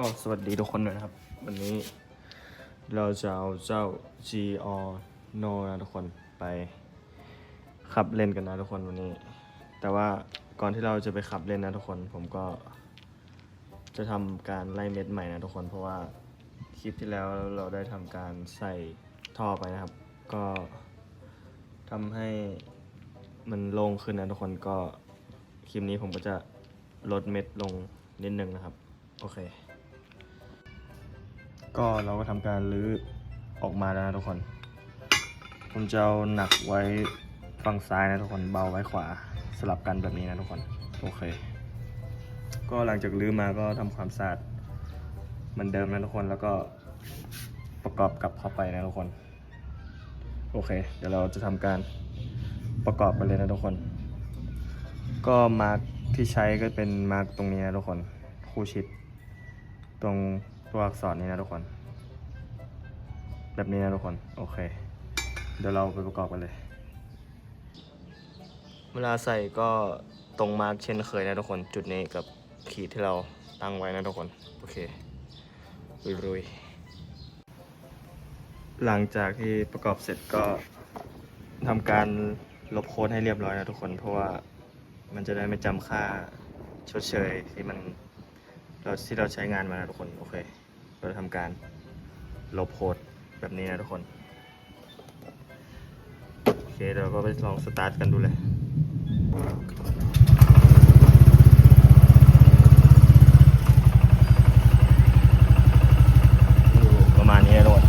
ก็สวัสดีทุกคนด้วยนะครับ วันนี้เราจะเอาเจ้า G or No นะทุกคนไปขับเล่นกันนะทุกคนวันนี้ แต่ว่าก่อนที่เราจะไปขับเล่นนะทุกคนผมก็ จะทำการไล่เม็ดใหม่นะทุกคนเพราะว่าคลิปที่แล้วเราได้ทำการใส่ท่อไปนะครับ ก็ทำให้มันโล่งขึ้นนะทุกคนก็คลิปนี้ผมก็จะลดเม็ดลงนิดนึงนะครับ โอเค ก็เราก็ทำการรื้อออกมาแล้วนะทุกคน ผมจะเอาหนักไว้ฝั่งซ้ายนะทุกคนเบาไว้ขวาสลับกันแบบนี้นะทุกคน โอเค ก็หลังจากรื้อมาก็ทำความสะอาดเหมือนเดิมนะทุกคนแล้วก็ประกอบกลับเข้าไปนะทุกคน โอเค เดี๋ยวเราจะทำการประกอบกันเลยนะทุกคน ก็มาร์กที่ใช้ก็เป็นมาร์กตรงนี้นะทุกคนคู่ชิดตรง ตัวอักษรนี้นะทุกคน แบบนี้นะทุกคน โอเค เดี๋ยวเราไปประกอบกันเลย เวลาใส่ก็ตรงมาร์กเช่นเคยนะทุกคน จุดนี้กับขีดที่เราตั้งไว้นะทุกคน โอเครุยๆหลังจากที่ประกอบเสร็จก็ทำการลบโค้ดให้เรียบร้อยนะทุกคน เพราะว่ามันจะได้ไม่จำค่าชดเชยที่มันเราที่เราใช้งานมานะทุกคน โอเค เราจะทำการลบโคดแบบนี้นะทุกคน โอเคเดี๋ยวเราก็ไปลองสตาร์ทกันดูเลยประมาณนี้นะทุกคน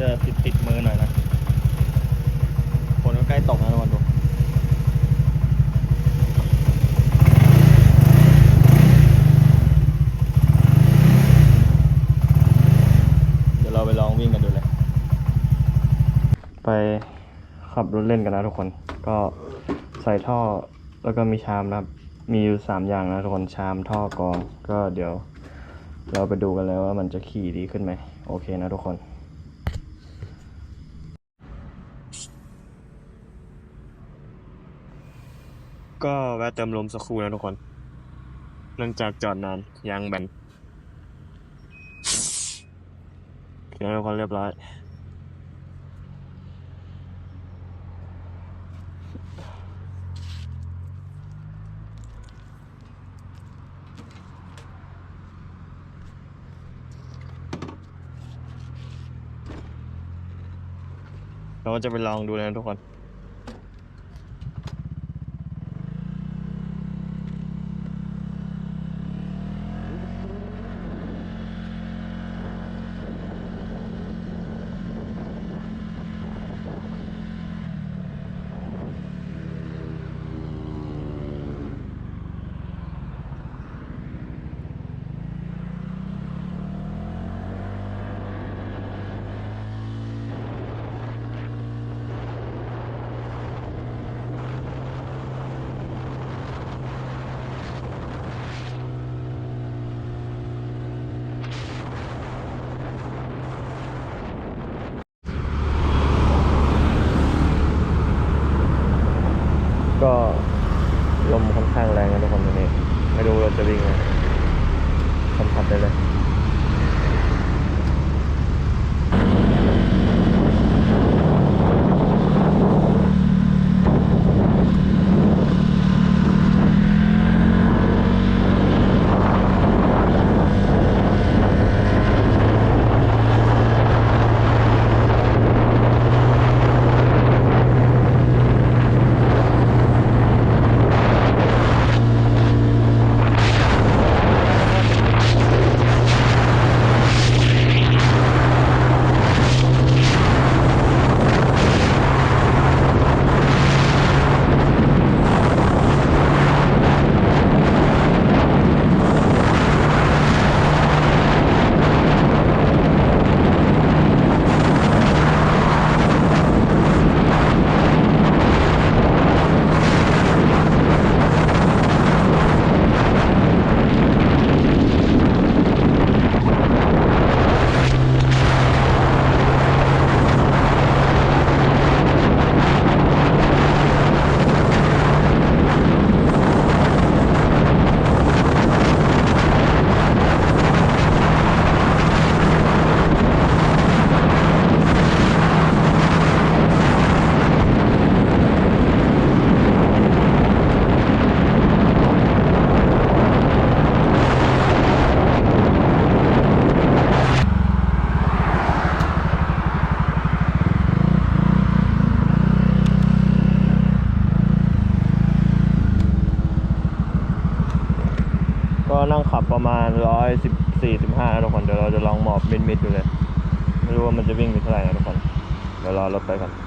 จะติดติดมือหน่อยนะฝนก็ใกล้ตกแล้วนะทุกคนดู เดี๋ยวเราไปลองวิ่งกันดูเลย ไป ขับรถเล่นกันนะทุกคน ก็ใส่ท่อแล้วก็มีชามนะครับ มีอยู่สามอย่างนะทุกคนชามท่อกอง ก็เดี๋ยว เราไปดูกันเลยว่ามันจะขี่ดีขึ้นไหมโอเคนะทุกคนก็แวะเติมลมสักครู่นะทุกคน เนื่องจากจอดนานยางแบนเดี๋ยวทุกคนเรียบร้อย เราก็จะไปลองดูนะทุกคน ก็นั่งขับประมาณร้อยสิบสี่สิบห้าทุกคน เดี๋ยวเราจะลองหมอบมิดมิดดูเลย ไม่รู้ว่ามันจะวิ่งไปเท่าไหร่นะทุกคน เดี๋ยวรอรถไปก่อน